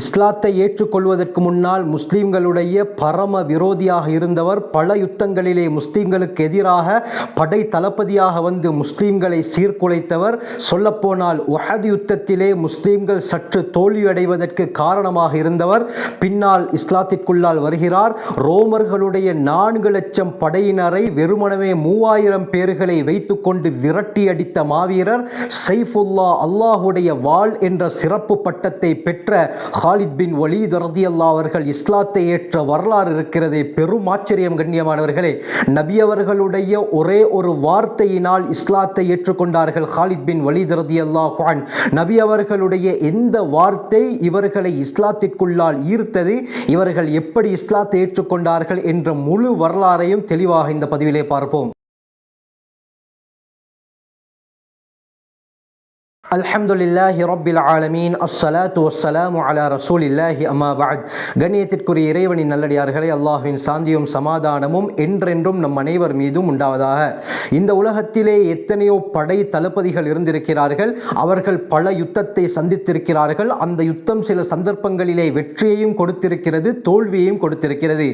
இஸ்லாத்தை ஏற்றுக்கொள்வதற்கு முன்னால் முஸ்லீம்களுடைய பரம விரோதியாக இருந்தவர் பல யுத்தங்களிலே முஸ்லீம்களுக்கு எதிராக படை தளபதியாக வந்து முஸ்லீம்களை சீர்குலைத்தவர். சொல்லப்போனால் உஹது யுத்தத்திலே முஸ்லீம்கள் சற்று தோல்வியடைவதற்கு காரணமாக இருந்தவர். பின்னால் இஸ்லாத்திற்குள்ளால் வருகிறார். ரோமர்களுடைய நான்கு லட்சம் படையினரை வெறுமனவே மூவாயிரம் பேர்களை வைத்துக்கொண்டு விரட்டி அடித்த மாவீரர் சைஃபுல்லா அல்லாஹுடைய வாள் என்ற சிறப்பு பட்டத்தை பெற்ற ஹாலித் பின் ஒலீத் ரதி அல்லா அவர்கள் இஸ்லாத்தை ஏற்ற வரலாறு இருக்கிறதே. பெரும் ஆச்சரியம் கண்ணியமானவர்களே நபி அவர்களுடைய ஒரே ஒரு வார்த்தையினால் இஸ்லாத்தை ஏற்றுக்கொண்டார்கள் ஹாலித் பின் வலீத் ரதியல்லா குவான் நபி அவர்களுடைய எந்த வார்த்தை இவர்களை இஸ்லாத்திற்குள்ளால் ஈர்த்தது இவர்கள் எப்படி இஸ்லாத்தை ஏற்றுக்கொண்டார்கள் என்ற முழு வரலாறையும் தெளிவாக இந்த பதிவிலே பார்ப்போம். அல்ஹம்துலில்லாஹி ரப்பில் ஆலமீன். அஸ்ஸலாத்து வஸ்ஸலாமு அலா ரசூலில்லாஹி அம்மா பஅத். கண்ணியத்திற்குரிய இறைவனின் நல்லடியார்களே அல்லாஹ்வின் சாந்தியும் சமாதானமும் என்றென்றும் நம் அனைவர் மீதும் உண்டாவதாக. இந்த உலகத்திலே எத்தனையோ படை தளபதிகள் இருந்திருக்கிறார்கள். அவர்கள் பல யுத்தத்தை சந்தித்திருக்கிறார்கள். அந்த யுத்தம் சில சந்தர்ப்பங்களிலே வெற்றியையும் கொடுத்திருக்கிறது தோல்வியையும் கொடுத்திருக்கிறது.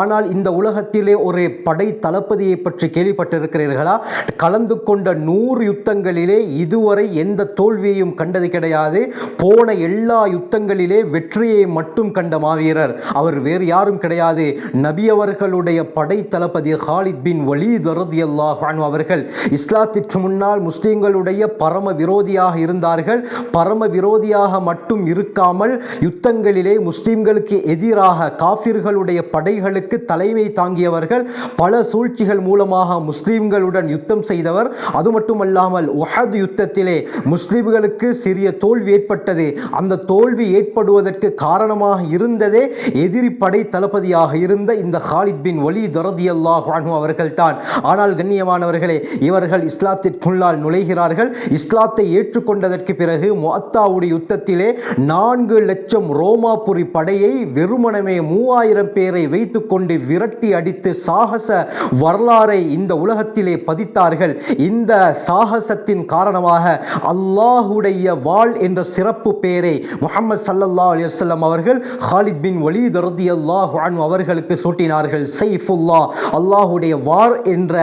ஆனால் இந்த உலகத்திலே ஒரு படை தளபதியை பற்றி கேள்விப்பட்டிருக்கிறீர்களா? கலந்து கொண்ட நூறு யுத்தங்களிலே இதுவரை எந்த தோல்வியையும் கண்டது கிடையாது. போன எல்லா யுத்தங்களிலே வெற்றியை மட்டும் கண்ட மாவீரர். அவர் வேறு யாரும் கிடையாது. நபி அவர்களுடைய படை தளபதி ஹாலித் பின் வலீத் ரதியல்லாஹு அன்ஹு அவர்கள் இஸ்லாத்திற்கு முன்னால் முஸ்லீம்களுடைய பரம விரோதியாக இருந்தார்கள். பரம விரோதியாக மட்டும் இருக்காமல் யுத்தங்களிலே முஸ்லீம்களுக்கு எதிராக காஃபிர்களுடைய படைகளுக்கு தலைமை தாங்கியவர்கள் பல சூழ்ச்சிகள் மூலமாக முஸ்லீம்களுடன் யுத்தம் செய்தவர். அது மட்டுமல்லாமல் உஹத் யுத்தத்திலே முஸ்லிம்களுக்கு சிறிய தோல்வி ஏற்பட்டது. அந்த தோல்வி ஏற்படுவதற்கு காரணமாக இருந்ததே எதிரி படை தளபதியாக இருந்த இந்த ஹாலித் பின் வலி தரதி அல்லாஹ் அவர்கள் தான் ஆனால் கண்ணியமானவர்களே இவர்கள் இஸ்லாத்திற்குள்ளால் நுழைகிறார்கள். இஸ்லாத்தை ஏற்றுக்கொண்டதற்கு பிறகு முஅத்தாவுடைய யுத்தத்திலே நான்கு லட்சம் ரோமாபுரி படையை வெறுமனமே மூவாயிரம் பேரை வைத்துக்கொண்டு விரட்டி அடித்து சாகச வரலாறை இந்த உலகத்திலே பதித்தார்கள். இந்த சாகசத்தின் காரணமாக அல்லாஹுடைய வாள் என்ற சிறப்பு பெயரை முகமது சல்லல்லா அலி அவர்கள் ஹாலித் பின் வலீத் ரதி அல்லாஹு அவர்களுக்கு சூட்டினார்கள். சைஃபுல்லா அல்லாஹுடைய வார் என்ற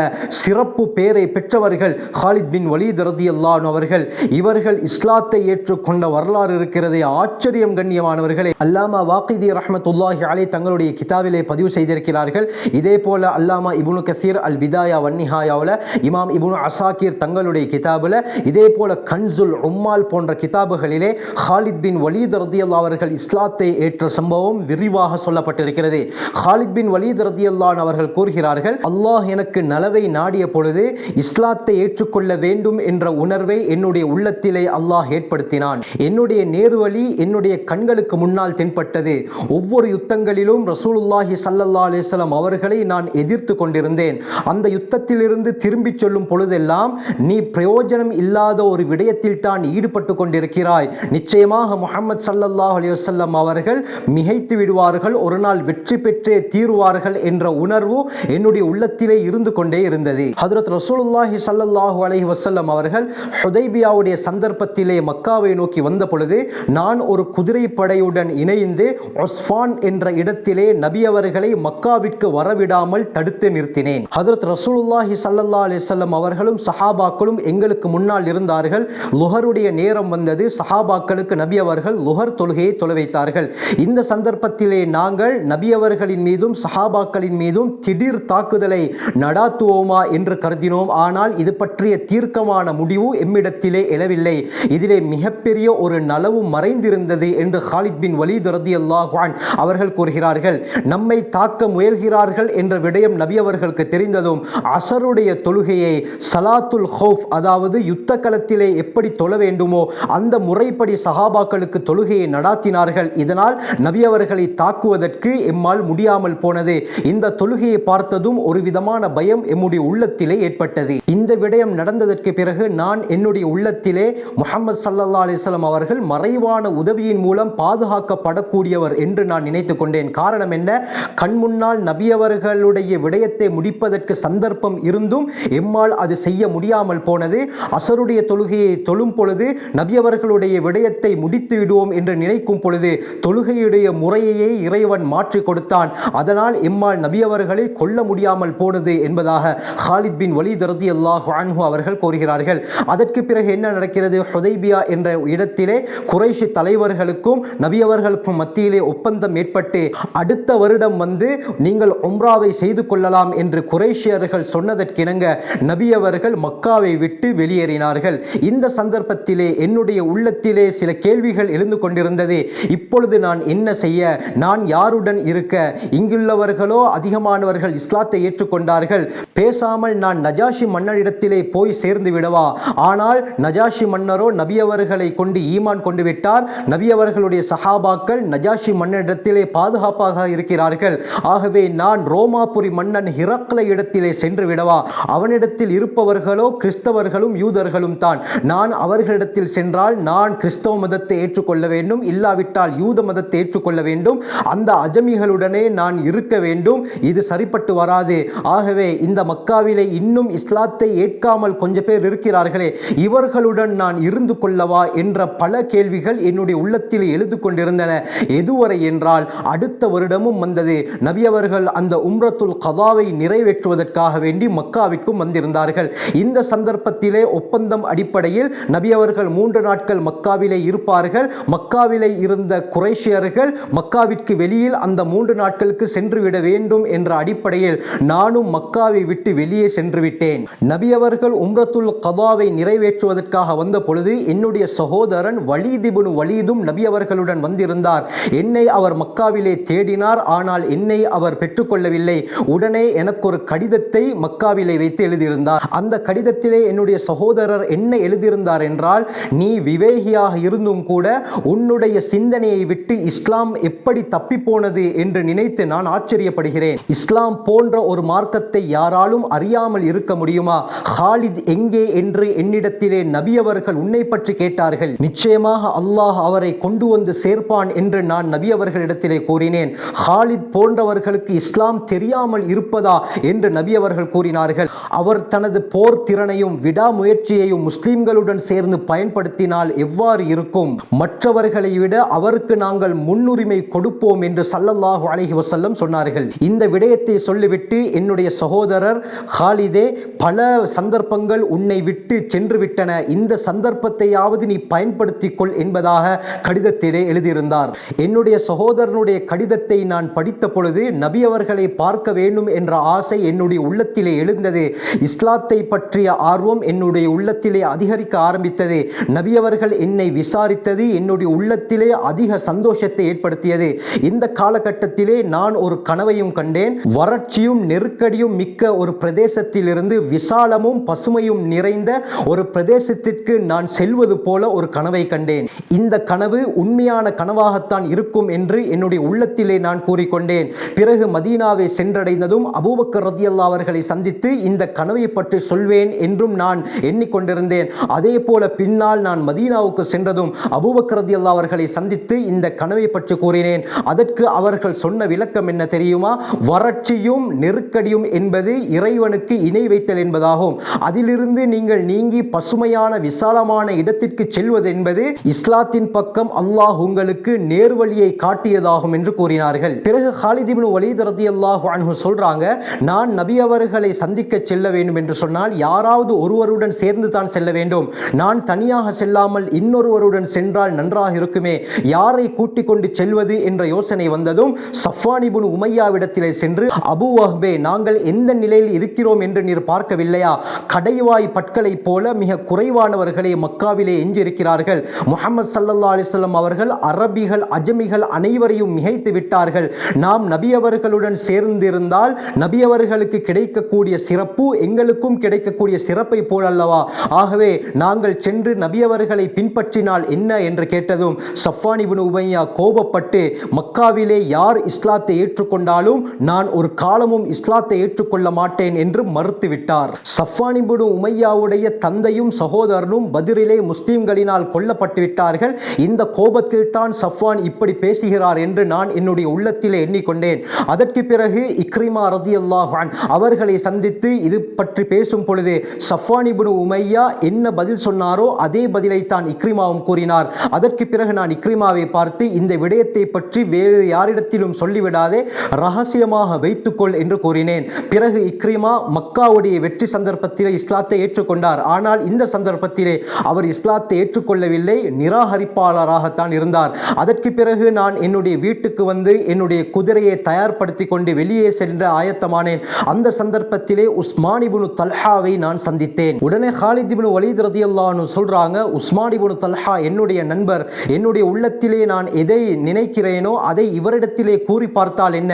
சிறப்பு பெயரை பெற்றவர்கள் ஹாலித் பின் வலீத் ரதி அல்லாஹ் அவர்கள். இவர்கள் இஸ்லாத்தை ஏற்றுக்கொண்ட வரலாறு இருக்கிறதே ஆச்சரியம் கண்ணியமானவர்களே. அல்லாமா வாக்கிதி ரஹமத்துல்லாஹி அலை தங்களுடைய கிதாபிலே பதிவு செய்திருக்கிறார்கள். இதே போல அல்லாமா இபுனு கசீர் அல் பிதாயா வன்னிஹாயாவில் இமாம் இபுனு அசாக்கிர் தங்களுடைய கிதாபில் இதே போல கன்சுல் உம்மால் போன்ற கிதாபுகளிலே ஹாலித் பின் வலீத் ரதியல்லா அவர்கள் இஸ்லாத்தை ஏற்ற சம்பவம் விரிவாக சொல்லப்பட்டிருக்கிறது. ஹாலித் பின் வலீத் ரதியல்லான் அவர்கள் கூறுகிறார்கள் அல்லாஹ் எனக்கு நலவை நாடிய பொழுது இஸ்லாத்தை ஏற்றுக்கொள்ள வேண்டும் என்ற உணர்வை என்னுடைய உள்ளத்திலே அல்லாஹ் ஏற்படுத்தினான். என்னுடைய நேர்வழி என்னுடைய கண்களுக்கு முன்னால் தென்பட்டது. ஒவ்வொரு யுத்தங்களிலும் ரசூலுல்லாஹி சல்லல்லா அலிஸ்லாம் அவர்களை நான் எதிர்த்து கொண்டிருந்தேன். அந்த யுத்தத்திலிருந்து திரும்பிச் சொல்லும் பொழுதெல்லாம் நீ பிரயோஜனம் இல்லாத ஒரு விடயத்தில் தான் ஈடுபட்டு கொண்டிருக்கிறாய். நிச்சயமாக முகமது சல்லல்லாஹ் அலிவசல்லம் அவர்கள் மிகைத்து விடுவார்கள் ஒரு நாள் வெற்றி பெற்றே தீருவார்கள் என்ற உணர்வு என்னுடைய உள்ளத்திலே இருந்து கொண்டே இருந்தது. ஹதரத் ரசூலுல்லாஹி சல்லல்லாஹு அலஹி வசல்லம் அவர்கள் ஹுதைபியாவுடைய சந்தர்ப்பத்திலே மக்காவை நோக்கி வந்த பொழுது நான் ஒரு குதிரை படையுடன் இணைந்து ஒஸ்ஃபான் என்ற இடத்திலே நபி அவர்களை மக்காவிற்கு வரவிடாமல் தடுத்து நிறுத்தினேன். ஹதரத் ரசூலுல்லாஹி சல்லா அலிசல்லம் அவர்களும் சஹாபாக்களும் எங்களுக்கு முன்னால் இருந்தார்கள். லுஹருடைய நேரம் வந்தது. சஹாபாக்களுக்கு நபி அவர்கள் லுஹர் தொழுகையை தொலை வைத்தார்கள். இந்த சந்தர்ப்பத்திலே நாங்கள் நபி அவர்களின் மீதும் சஹாபாக்களின் மீதும் திடீர் தாக்குதலை நடாத்துவோமா என்று கருதினோம். ஆனால் இது பற்றிய தீர்க்கமான முடிவு எம்மிடத்திலே எழவில்லை. இதிலே மிகப்பெரிய ஒரு நலவு மறைந்திருந்தது என்று ஹாலித் பின் வலீத் ரதி அல்லாஹான் அவர்கள் கூறுகிறார்கள். நம்மை தாக்க முயல்கிறார்கள் என்ற விடயம் நபி அவர்களுக்கு தெரிந்ததும் அசருடைய தொழுகையை சலாத்துல் ஹோஃப் அதாவது யுத்த களத்திலே எப்படி தொழ வேண்டுமோ? அந்த முறைப்படி சஹாபாக்களுக்கு தொழுகையை நடாத்தினார்கள். இதனால் நபி அவர்களை தாக்குவதற்கு எம்மால் முடியாமல் போனது. இந்த தொழுகையை பார்த்ததும் ஒரு விதமான பயம் எம்முடைய உள்ளத்திலே ஏற்பட்டது. இந்த விடயம் நடந்ததற்கு பிறகு நான் என்னுடைய உள்ளத்திலே முகமது சல்லா அலிஸ்லாம் அவர்கள் மறைவான உதவியின் மூலம் பாதுகாக்கப்படக்கூடியவர் என்று நான் நினைத்து கொண்டேன். காரணம் என்ன? கண் முன்னால் நபி அவர்களுடைய விடயத்தை முடிப்பதற்கு சந்தர்ப்பம் இருந்தும் எம்மால் அது செய்ய முடியாமல் போனது. அசருடைய தொழுகையை தொழு தொழும் பொழுது நபி அவர்களுடைய விடயத்தை முடித்து விடுவோம் என்று நினைக்கும் பொழுது தொழுகையுடைய முறையையே இறைவன் மாற்றி கொடுத்தான். அதனால் இம்மால் நபி அவர்களை கொல்ல முடியாமல் போனது என்பதாக ஹாலித் பின் வலீத் ரலியல்லாஹு அன்ஹு அவர்கள் கூறுகிறார்கள். அதற்கு பிறகு என்ன நடக்கிறது? ஹுதைபியா என்ற இடத்திலே குறைஷி தலைவர்களுக்கும் நபி அவர்களுக்கும் மத்தியிலே ஒப்பந்தம் ஏற்பட்டு அடுத்த வருடம் வந்து நீங்கள் உம்ராவை செய்து கொள்ளலாம் என்று குறைஷியர்கள் சொன்னதற்கிணங்க நபி அவர்கள் மக்காவை விட்டு வெளியேறினார்கள். இந்த சந்த சந்தர்ப்பத்திலே என்னுடைய உள்ளத்திலே சில கேள்விகள் எழுந்து கொண்டிருந்தது. இப்பொழுது நான் என்ன செய்ய? நான் யாருடன் இருக்க? இங்குள்ளவர்களோ அதிகமானவர்கள் இஸ்லாத்தை ஏற்றுக்கொண்டார்கள். பேசாமல் நான் நஜாஷி மன்னரிடத்திலே போய் சேர்ந்து விடவா? ஆனால் நஜாஷி மன்னரோ நபி அவர்களை கொண்டு ஈமான் கொண்டு விட்டார். நபி அவர்களுடைய சஹாபாக்கள் நஜாஷி மன்னரிடத்திலே பாதுகாப்பாக இருக்கிறார்கள். ஆகவே நான் ரோமாபுரி மன்னன் ஹிரக்ல இடத்திலே சென்று விடவா? அவனிடத்தில் இருப்பவர்களோ கிறிஸ்தவர்களும் யூதர்களும் தான். நான் அவர்களிடத்தில் சென்றால் நான் கிறிஸ்தவ மதத்தை ஏற்றுக்கொள்ள வேண்டும் இல்லாவிட்டால் யூத மதத்தை ஏற்றுக்கொள்ள வேண்டும். அந்த அஜமிகளுடனே நான் இருக்க வேண்டும். இது சரிப்பட்டு வராது. ஆகவே இந்த மக்காவிலே இன்னும் இஸ்லாத்தை ஏற்காமல் கொஞ்ச பேர் இருக்கிறார்களே இவர்களுடன் நான் இருந்து கொள்ளவா என்ற பல கேள்விகள் என்னுடைய உள்ளத்தில் எழுது கொண்டிருந்தன எதுவரை என்றால் அடுத்த வருடமும் வந்தது. நபி அவர்கள் அந்த உம்ரத்துல் கதாவை நிறைவேற்றுவதற்காக வேண்டி மக்காவிற்கும் வந்திருந்தார்கள். இந்த சந்தர்ப்பத்திலே ஒப்பந்தம் அடிப்படையில் நபி அவர்கள் மூன்று நாட்கள் மக்காவிலே இருப்பார்கள். மக்காவிலே இருந்த குரேஷியர்கள் மக்காவிற்கு வெளியில் அந்த மூன்று நாட்களுக்கு சென்றுவிட வேண்டும் என்ற அடிப்படையில் நானும் மக்காவை விட்டு வெளியே சென்று விட்டேன் நபி அவர்கள் உம்ரத்துல் கதாவை நிறைவேற்றுவதற்காக வந்த பொழுது என்னுடைய சகோதரன் வலீதிபுனு வலீதும் நபி அவர்களுடன் வந்திருந்தார். என்னை அவர் மக்காவிலே தேடினார். ஆனால் என்னை அவர் பெற்றுக்கொள்ளவில்லை. உடனே எனக்கு ஒரு கடிதத்தை மக்காவிலே வைத்து எழுதியிருந்தார். அந்த கடிதத்திலே என்னுடைய சகோதரர் என்ன எழுதியிருந்தார் என்றால் நீ விவேகியாக இருந்தும் கூட உன்னுடைய சிந்தனையை விட்டு இஸ்லாம் எப்படி தப்பி போனது என்று நினைத்து நான் ஆச்சரியப்படுகிறேன். இஸ்லாம் போன்ற ஒரு மார்க்கத்தை யாராலும் அறியாமல் இருக்க முடியுமா? ஹாலித் எங்கே என்று என்னிடத்திலே நபி அவர்கள் உன்னை பற்றி கேட்டார்கள். நிச்சயமாக அல்லாஹ் அவரை கொண்டு வந்து சேர்ப்பான் என்று நான் நபி அவர்களிடத்திலே கூறினேன். ஹாலித் போன்றவர்களுக்கு இஸ்லாம் தெரியாமல் இருப்பதா என்று நபி அவர்கள் கூறினார்கள். அவர் தனது போர் திறனையும் விடாமுயற்சியையும் முஸ்லிம்களுடன் சேர்ந்து பயன்படுத்தினால் எவ்வாறு இருக்கும்? மற்றவர்களை விட அவருக்கு நாங்கள் முன்னுரிமை கொடுப்போம் என்று சல்லல்லாஹு அலஹி வசல்லம் சொன்னார்கள். இந்த விடயத்தை சொல்லிவிட்டு என்னுடைய சகோதரர் ஹாலிதே பல சந்தர்ப்பங்கள் உன்னை விட்டு சென்று விட்டன இந்த சந்தர்ப்பத்தையாவது நீ பயன்படுத்திக் கொள் என்பதாக கடிதத்திலே எழுதியிருந்தார். என்னுடைய சகோதரனுடைய கடிதத்தை நான் படித்த பொழுது நபி அவர்களை பார்க்க வேண்டும் என்ற ஆசை என்னுடைய உள்ளத்திலே எழுந்தது. இஸ்லாத்தை பற்றிய ஆர்வம் என்னுடைய உள்ளத்திலே அதிகரிக்க ஆரம்பித்தது. நபி அவர்கள் என்னை விசாரித்தது என்னுடைய உள்ளத்திலே அதிக சந்தோஷத்தை ஏற்படுத்தியது. இந்த காலகட்டத்திலே நான் ஒரு கனவையும் கண்டேன். வறட்சியும் நெருக்கடியும் மிக்க ஒரு பிரதேசத்திலிருந்து விசாலமும் பசுமையும் நிறைந்த ஒரு பிரதேசத்திற்கு நான் செல்வது போல ஒரு கனவை கண்டேன். இந்த கனவு உண்மையான கனவாகத்தான் இருக்கும் என்று என்னுடைய உள்ளத்திலே நான் கூறிக்கொண்டேன். பிறகு மதீனாவை சென்றடைந்ததும் அபூபக்கர் ரத்தியல்லா அவர்களை சந்தித்து இந்த கனவை பற்றி சொல்வேன் என்றும் நான் எண்ணிக்கொண்டிருந்தேன். அதே போல பின்னால் நான் மதீனாவுக்கு சென்றதும் அபூபக்ரதி அல்லா அவர்களை சந்தித்து இந்த கனவை பற்றி கூறினேன். அதற்கு அவர்கள் சொன்ன விளக்கம் என்ன தெரியுமா? வறட்சியும் நெருக்கடியும் என்பது இறைவனுக்கு இணை வைத்தல் என்பதாகும். அதிலிருந்து நீங்கள் நீங்கி பசுமையான விசாலமான இடத்திற்கு செல்வது என்பது இஸ்லாத்தின் பக்கம் அல்லாஹ் உங்களுக்கு நேர்வழியை காட்டியதாகும் என்று கூறினார்கள். பிறகு ஹாலிதிபின் வலீத் ரதியல்லாஹு அன்ஹு சொல்றாங்க நான் நபி அவர்களை சந்திக்க செல்ல வேண்டும் என்று சொன்னால் யாராவது ஒருவருடன் சேர்ந்து தான் செல்ல வேண்டும். நான் தனியாக செல்லாமல் இன்னொருவருடன் சென்றால் நன்றாக இருக்குமே. யாரை கூட்டிக் கொண்டு செல்வது என்ற யோசனை வந்ததும் சஃபானிபுன் உமையாவிடத்திலே சென்று அபு வஹ்பே நாங்கள் எந்த நிலையில் இருக்கிறோம் என்று நீர் பார்க்கவில்லையா? கடைவாய் பற்களைப் போல மிக குறைவானவர்களே மக்காவிலே எஞ்சியிருக்கிறார்கள். முகமது சல்லல்லா அலிஸ்லாம் அவர்கள் அரபிகள் அஜமிகள் அனைவரையும் மிகைத்து விட்டார்கள். நாம் நபியவர்களுடன் சேர்ந்திருந்தால் நபியவர்களுக்கு கிடைக்கக்கூடிய சிறப்பு எங்களுக்கும் கிடைக்கக்கூடிய சிறப்பை போலல்லவா? ஆகவே நாங்கள் சென்று நபியவர்களை பின்பற்றினால் என்ன என்று கேட்டதும் சஃபானிபின் உமையா கோபப்பட்டு மக்காவிலே யார் இஸ்லாத்தை ஏற்றுக்கொண்டாலும் நான் ஒரு காலமும் இஸ்லாத்தை ஏற்றுக்கொள்ள மாட்டேன் என்று மறுத்துவிட்டார். சஃபானிபின் உமையாவுடைய தந்தையும் சகோதரனும் பதிரிலே முஸ்லிம்களினால் கொல்லப்பட்டு விட்டார்கள் இந்த கோபத்தில் தான் சஃப்வான் இப்படி பேசுகிறார் என்று நான் என்னுடைய உள்ளத்திலே எண்ணிக்கொண்டேன். அதற்கு பிறகு இக்ரிமா ரதி அல்லாஹான் அவர்களை சந்தித்து இது பற்றி பேசும் பொழுது சஃப்வான் உமையா என்ன பதில் பதில் சொன்னாரோ அதே பதிலைத்தான் இக்ரிமாவும் கூறினார். அதற்கு பிறகு நான் இக்ரிமாவை பார்த்து இந்த விடயத்தை பற்றி வேறு யாரிடத்திலும் சொல்லிவிடாதே ரகசியமாக வைத்துக்கொள் என்று கூறினேன். பிறகு இக்ரிமா மக்காவுடைய வெற்றி சந்தர்ப்பத்திலே இஸ்லாத்தை ஏற்றுக்கொண்டார். ஆனால் இந்த சந்தர்ப்பத்திலே அவர் இஸ்லாத்தை ஏற்றுக்கொள்ளவில்லை நிராகரிப்பாளராகத்தான் இருந்தார். அதற்கு பிறகு நான் என்னுடைய வீட்டுக்கு வந்து என்னுடைய குதிரையை தயார்படுத்தி கொண்டு வெளியே சென்ற ஆயத்தமானேன். அந்த சந்தர்ப்பத்திலே உஸ்மானிபுனு தல்ஹாவை நான் சந்தித்தேன். உடனே ஹாலிதிபுனு வலீத் ரதியல்லான்னு சொல்றாங்க உஸ்மானிபுனு தல்ஹா என்னுடைய நண்பர் என்னுடைய உள்ளத்திலே நான் எதை நினைக்கிறேனோ அதை இவரிடத்திலே கூறி பார்த்தால் என்ன?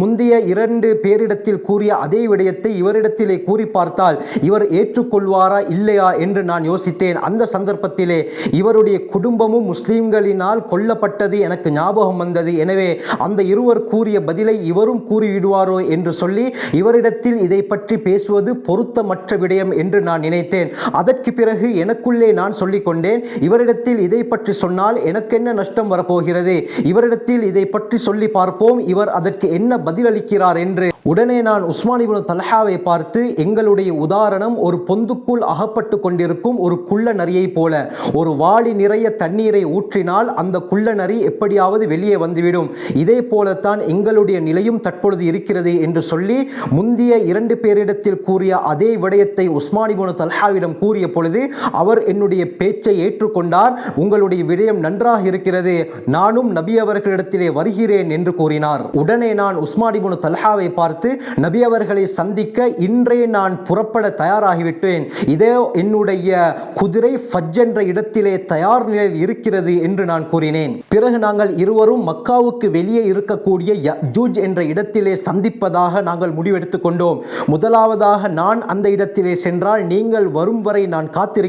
முந்தைய இரண்டு பேரிடத்தில் கூறிய அதே விடயத்தை இவரிடத்திலே கூறி பார்த்தால் இவர் ஏற்றுக்கொள்வாரா இல்லையா என்று நான் யோசித்தேன். அந்த சந்தர்ப்பத்திலே இவருடைய குடும்பமும் முஸ்லீம்களினால் கொல்லப்பட்டது எனக்கு ஞாபகம் வந்தது. எனவே அந்த இருவர் கூறிய பதிலை இவரும் கூறிவிடுவாரோ என்று சொல்லி இவரிடத்தில் இதை பற்றி பேசுவது பொருத்தமற்ற விடயம் என்று நான் நினைத்தேன். அதற்கு பிறகு எனக்குள்ளே நான் சொல்லிக்கொண்டேன். இவரிடத்தில் இதை பற்றி சொன்னால் எனக்கு என்ன நஷ்டம் வரப்போகிறது? இவரிடத்தில் இதை பற்றி சொல்லி பார்ப்போம். இவர் அதற்கு என்ன பதிலளிக்கிறார் என்று. உடனே நான் உஸ்மான் தலஹாவை தல்ஹாவை பார்த்து எங்களுடைய உதாரணம் ஒரு பொந்துக்குள் அகப்பட்டு கொண்டிருக்கும் ஒரு குள்ள நரியை போல. ஒரு வாளி நிறைய தண்ணீரை ஊற்றினால் அந்த குள்ள நரி எப்படியாவது வெளியே வந்துவிடும். இதே போலத்தான் எங்களுடைய நிலையும் தற்பொழுது இருக்கிறது என்று சொல்லி முந்திய இரண்டு பேரிடத்தில் கூறிய அதே விடயத்தை உஸ்மான் தலஹாவிடம் தல்ஹாவிடம் கூறிய பொழுது அவர் என்னுடைய பேச்சை ஏற்றுக்கொண்டார். உங்களுடைய விடயம் நன்றாக இருக்கிறது. நானும் நபி அவர்களிடத்திலே வருகிறேன் என்று கூறினார். உடனே நான் உஸ்மான் தல்ஹாவை பார்த்து நபி அவர்களை சந்திக்க இன்றே நான் புறப்பட தயாராகிவிட்டேன். இதே என்னுடைய குதிரை ஃபஜ் என்ற இடத்திலே தயார் நிலையில் இருக்கிறது என்று நான் கூறினேன். பிறகு நாங்கள் இருவரும் மக்காவுக்கு வெளியே இருக்கக்கூடிய யஜூஜ் என்ற இடத்திலே சந்திப்பதாக நாங்கள் முடிவெடுத்துக் கொண்டோம். முதலாவதாக நான் அந்த இடத்திலே சென்றால் நீங்கள் வரும் வரை நான் காத்திருக்கிறேன்.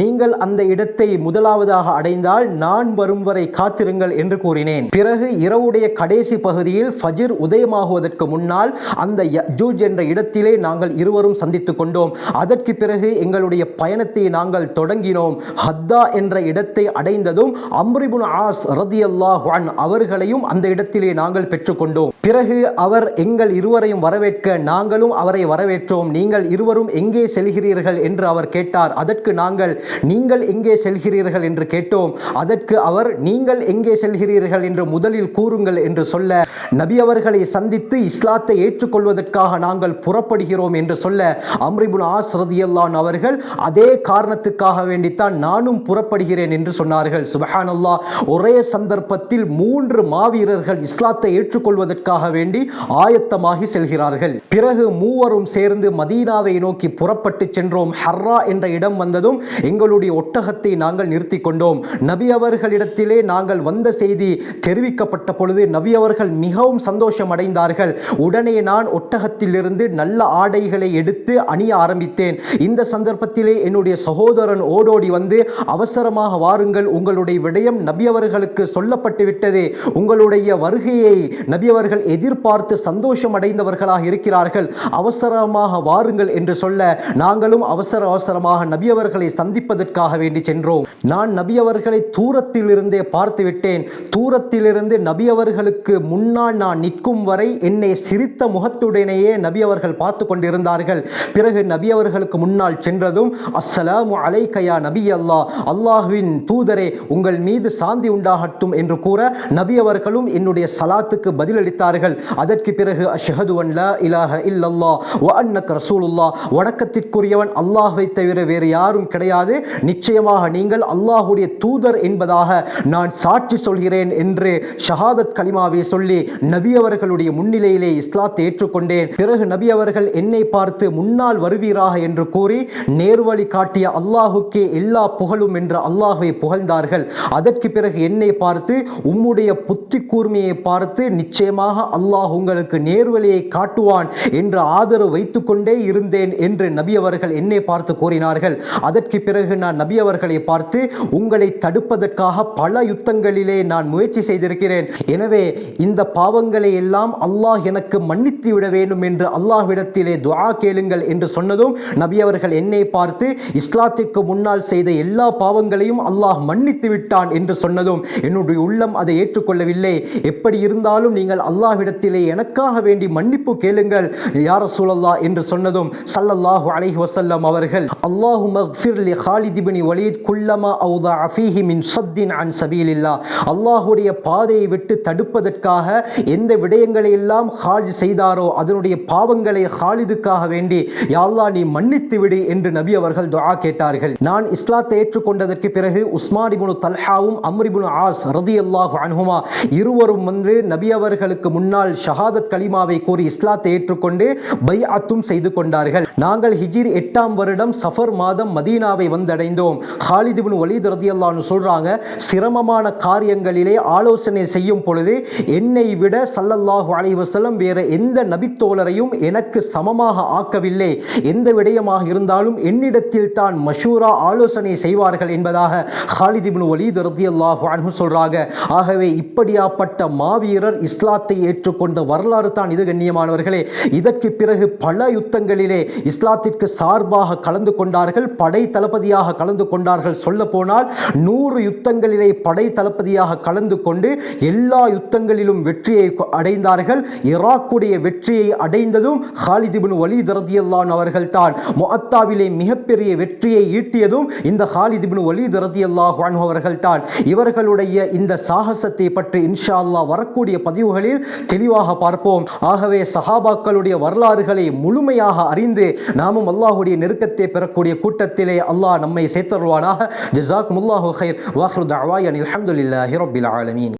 நீங்கள் அந்த இடத்தை முதலாவதாக அடைந்தால் நான் வரும் வரை காத்திருங்கள் என்று கூறினேன். பிறகு இரவுடைய கடைசி பகுதியில் ஃபஜிர் உதயமாகுவதற்கு முன்னால் அந்த ஜூஜ் என்ற இடத்திலே நாங்கள் இருவரும் சந்தித்துக் கொண்டோம். அதற்கு பிறகு எங்களுடைய பயணத்தை நாங்கள் தொடங்கினோம். ஹத்தா என்ற இடத்தை அடைந்ததும் அம்ரிபுன் ஆஸ் ரதி அல்லாஹான் அவர்களையும் அந்த இடத்திலே நாங்கள் பெற்றுக்கொண்டோம். பிறகு அவர் எங்கள் இருவரையும் வரவேற்க நாங்களும் அவரை வரவேற்றோம். நீங்கள் இருவரும் எங்கே செல்கிறீர்கள் என்று அவர் கேட்டார். அதற்கு அதற்கு நாங்கள் நீங்கள் எங்கே செல்கிறீர்கள் என்று கேட்டோம். அதற்கு அவர் நீங்கள் எங்கே செல்கிறீர்கள் என்று முதலில் கூறுங்கள் என்று சொல்ல நபி அவர்களை சந்தித்து இஸ்லாத்தை ஏற்றுக்கொள்வதற்காக நாங்கள் புறப்படுகிறோம் என்று சொல்ல அம்ரிபுன் ஆஸ் ரதியல்லான் அவர்கள் அதே காரணத்துக்காக வேண்டித்தான் நானும் புறப்படுகிறேன் என்று சொன்னார்கள். சுபஹானல்லா ஒரே சந்தர்ப்பத்தில் மூன்று மாவீரர்கள் இஸ்லாத்தை ஏற்றுக்கொள்வதற்காக வேண்டி ஆயத்தமாகி செல்கிறார்கள். பிறகு மூவரும் சேர்ந்து மதீனாவை நோக்கி புறப்பட்டு சென்றோம். ஹர்ரா என்ற இடம் வந்து வந்ததும் எங்களுடைய ஒட்டகத்தை நாங்கள் நிறுத்தி கொண்டோம் நபி அவர்களிடத்திலே நாங்கள் வந்த செய்தி தெரிவிக்கப்பட்ட பொழுது நபி அவர்கள் மிகவும் சந்தோஷம் அடைந்தார்கள் உடனே நான் ஒட்டகத்திலிருந்து நல்ல ஆடைகளை எடுத்து அணிய ஆரம்பித்தேன். இந்த சந்தர்ப்பத்திலே என்னுடைய சகோதரன் ஓடோடி வந்து அவசரமாக வாருங்கள் உங்களுடைய விடயம் நபி அவர்களுக்கு சொல்லப்பட்டு விட்டது. உங்களுடைய வருகையை நபி அவர்கள் எதிர்பார்த்து சந்தோஷம் அடைந்தவர்களாக இருக்கிறார்கள். அவசரமாக வாருங்கள் என்று சொல்ல நாங்களும் அவசர அவசரமாக நபி சந்திப்பதற்காக வேண்டி சென்றோம். நான் நபி அவர்களை தூரத்தில் பார்த்து விட்டேன் தூரத்திலிருந்து நபி அவர்களுக்கு முன்னால் நான் நிற்கும் வரை என்னை சிரித்த முகத்துடனேயே நபி அவர்கள் பார்த்து கொண்டிருந்தார்கள். பிறகு நபி அவர்களுக்கு முன்னால் சென்றதும் அஸ்ஸலாமு அலைக்கயா நபி அல்லா அல்லாஹுவின் தூதரே உங்கள் மீது சாந்தி உண்டாகட்டும் என்று கூற நபி அவர்களும் என்னுடைய சலாத்துக்கு பதிலளித்தார்கள். அதற்கு பிறகு அஷ்ஹது அன் லா இலாஹ இல்லல்லாஹ் வ அன்னக ரசூலுல்லாஹ். வணக்கத்திற்குரியவன் அல்லாஹ்வை தவிர வேறு யார் யாரும் கிடையாது. நிச்சயமாக நீங்கள் அல்லாஹுடைய தூதர் என்பதாக நான் சாட்சி சொல்கிறேன் என்று ஷஹாதத் கலிமாவை சொல்லி நபி அவர்களுடைய முன்னிலையிலே இஸ்லாத்தை ஏற்றுக்கொண்டேன். பிறகு நபி அவர்கள் என்னை பார்த்து முன்னால் வருவீராக என்று கூறி நேர்வழி காட்டிய அல்லாஹுக்கே எல்லா புகழும் என்று அல்லாஹுவை புகழ்ந்தார்கள். அதற்கு பிறகு என்னை பார்த்து உம்முடைய புத்தி கூர்மையை பார்த்து நிச்சயமாக அல்லாஹ் உங்களுக்கு நேர்வழியை காட்டுவான் என்று ஆதரவு வைத்துக்கொண்டே இருந்தேன் என்று நபி அவர்கள் என்னை பார்த்து கூறினார்கள். அதற்கு பிறகு நான் நபி அவர்களை பார்த்து உங்களை தடுப்பதற்காக பல யுத்தங்களிலே நான் முயற்சி செய்திருக்கிறேன். எனவே இந்த பாவங்களை எல்லாம் அல்லாஹ் எனக்கு மன்னித்து விட வேண்டும் என்று அல்லாஹ்விடத்திலே துவா கேளுங்கள் என்று சொன்னதும் நபி அவர்கள் என்னை பார்த்து இஸ்லாத்திற்கு முன்னால் செய்த எல்லா பாவங்களையும் அல்லாஹ் மன்னித்து விட்டான் என்று சொன்னதும் என்னுடைய உள்ளம் அதை ஏற்றுக்கொள்ளவில்லை. எப்படி இருந்தாலும் நீங்கள் அல்லாஹ்விடத்திலே எனக்காக வேண்டி மன்னிப்பு கேளுங்கள் யார சூழல்லா என்று சொன்னதும் சல்லல்லாஹு அலைஹி வசல்லம் அவர்கள் அல்லாஹு மக்ஃபிர் லி ஹாலித் இப்னி வலீத் குல்லமா அவுதா அஃபீஹி மின் சத்தின் அன் சபீலில்லா அல்லாஹுடைய பாதையை விட்டு தடுப்பதற்காக எந்த விடயங்களை எல்லாம் ஹாஜ் செய்தாரோ அதனுடைய பாவங்களை ஹாலிதுக்காக வேண்டி யாழ்லா நீ மன்னித்து விடு என்று நபி அவர்கள் துஆ கேட்டார்கள் நான் இஸ்லாத்தை ஏற்றுக்கொண்டதற்கு பிறகு உஸ்மானிபுனு இப்னு தல்ஹாவும் அம்ரிபுனு ஆஸ் ரதி அல்லாஹு அன்ஹுமா இருவரும் வந்து நபி அவர்களுக்கு முன்னால் ஷஹாதத் கலிமாவை கூறி இஸ்லாத்தை ஏற்றுக்கொண்டு பைஅத்தும் செய்து கொண்டார்கள் நாங்கள் ஹிஜிர் எட்டாம் வருடம் சஃபர் மாதம் மதீனாவை வந்தடைந்தோம். ஹாலிதிபின் இப்னு வலீத் ரதியல்லாஹு சொல்கிறாங்க சிரமமான காரியங்களிலே ஆலோசனை செய்யும் பொழுது என்னை விட சல்லல்லாஹு அலைஹி வேறு எந்த நபித்தோழரையும் எனக்கு சமமாக ஆக்கவில்லை. எந்த விடயமாக இருந்தாலும் என்னிடத்தில் தான் மஷூரா ஆலோசனை செய்வார்கள் என்பதாக ஹாலிதிபின் இப்னு வலீத் ரதியல்லாஹு அன்ஹு ஆகவே இப்படியாப்பட்ட மாவீரர் இஸ்லாத்தை ஏற்றுக்கொண்ட வரலாறு தான் இது கண்ணியமானவர்களே. இதற்கு பிறகு பல யுத்தங்களிலே இஸ்லாத்திற்கு சார்பாக கலந்து கொண்டார்கள் படை தளபதியாக கலந்து கொண்டார்கள். சொல்ல போனால் நூறு யுத்தங்களிலே படை தளபதியாக கலந்து கொண்டு எல்லா யுத்தங்களிலும் வெற்றியை அடைந்தார்கள். ஈராக்குடைய வெற்றியை அடைந்ததும் ஹாலிதிபின் இப்னு வலீத் ரதியல்லான் அவர்கள் தான் முஅத்தாவிலே மிகப்பெரிய வெற்றியை ஈட்டியதும் இந்த ஹாலிதிபின் இப்னு வலீத் ரதியல்லாஹு அவர்கள் தான் இவர்களுடைய இந்த சாகசத்தை பற்றி இன்ஷா அல்லாஹ் வரக்கூடிய பதிவுகளில் தெளிவாக பார்ப்போம். ஆகவே சஹாபாக்களுடைய வரலாறுகளை முழுமையாக அறிந்து நாமும் அல்லாஹ்வுடைய நெருக்கத்தை பெறக்கூடிய கூட்டத்திலே அல்லாஹ் நம்மை சேர்த்தருவானாக ஜஸாக் முல்லாஹு ஹைர் வாஹ்ரு தஅவாயன் அல்ஹம்துலில்லாஹி ரப்பில் ஆலமீன்